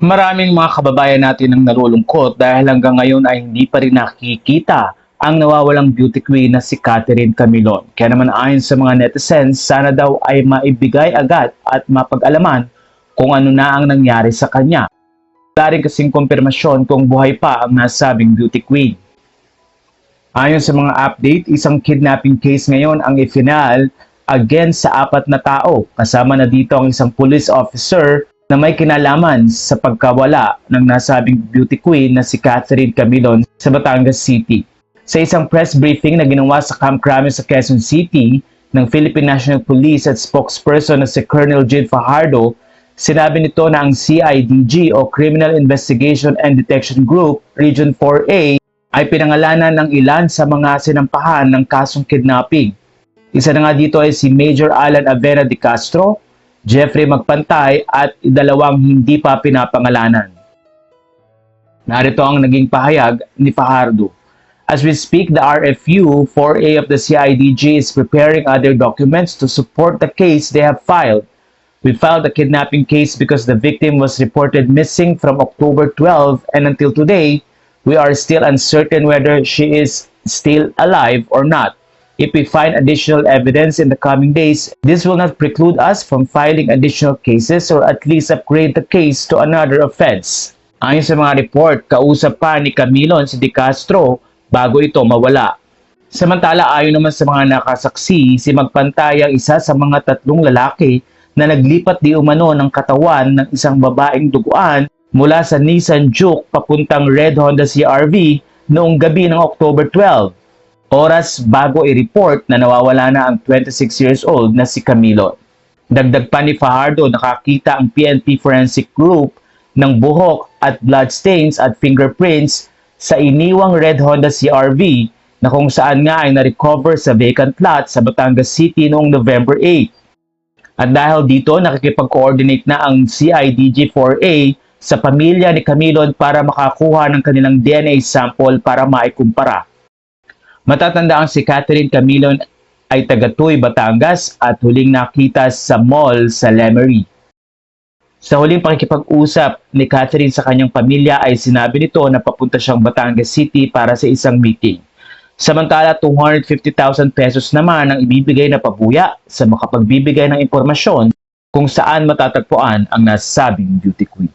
Maraming mga kababayan natin ang nalulungkot dahil hanggang ngayon ay hindi pa rin nakikita ang nawawalang beauty queen na si Catherine Camilon. Kaya naman ayon sa mga netizens, sana daw ay maibigay agad at mapag-alaman kung ano na ang nangyari sa kanya. Wala kasing kumpirmasyon kung buhay pa ang nasabing beauty queen. Ayon sa mga update, isang kidnapping case ngayon ang ifinal against sa apat na tao. Kasama na dito ang isang police officer na may kinalaman sa pagkawala ng nasabing beauty queen na si Catherine Camilon sa Batangas City. Sa isang press briefing na ginawa sa Camp Crame sa Quezon City ng Philippine National Police at spokesperson na si Colonel Jade Fajardo, sinabi nito na ang CIDG o Criminal Investigation and Detection Group Region 4A ay pinangalanan ng ilan sa mga sinampahan ng kasong kidnapping. Isa na nga dito ay si Major Alan Avera de Castro, Jeffrey Magpantay at dalawang hindi pa pinapangalanan. Narito ang naging pahayag ni Fajardo. As we speak, the RFU 4A of the CIDG is preparing other documents to support the case they have filed. We filed a kidnapping case because the victim was reported missing from October 12 and until today, we are still uncertain whether she is still alive or not. If we find additional evidence in the coming days, this will not preclude us from filing additional cases or at least upgrade the case to another offense. Ayon sa mga report, kausap pa ni Camilon si De Castro bago ito mawala. Samantala ayon naman sa mga nakasaksi, si Magpantay ang isa sa mga tatlong lalaki na naglipat di umano ng katawan ng isang babaeng duguan mula sa Nissan Juke papuntang Red Honda CRV noong gabi ng October 12 oras bago i-report na nawawala na ang 26 years old na si Camilo. Dagdag pa ni Fajardo nakakita ang PNP Forensic Group ng buhok at bloodstains at fingerprints sa iniwang red Honda CRV na kung saan nga ay na-recover sa vacant lot sa Batangas City noong November 8. At dahil dito nakikipag-coordinate na ang CIDG-4A sa pamilya ni Camilon para makakuha ng kanilang DNA sample para maikumpara. Matatanda ang si Catherine Camilon ay taga Tuy, Batangas at huling nakita sa mall sa Lemery. Sa huling pakikipag-usap ni Catherine sa kanyang pamilya ay sinabi nito na papunta siyang Batangas City para sa isang meeting. Samantala, 250,000 pesos naman ang ibibigay na pabuya sa makapagbibigay ng impormasyon kung saan matatagpuan ang nasabing beauty queen.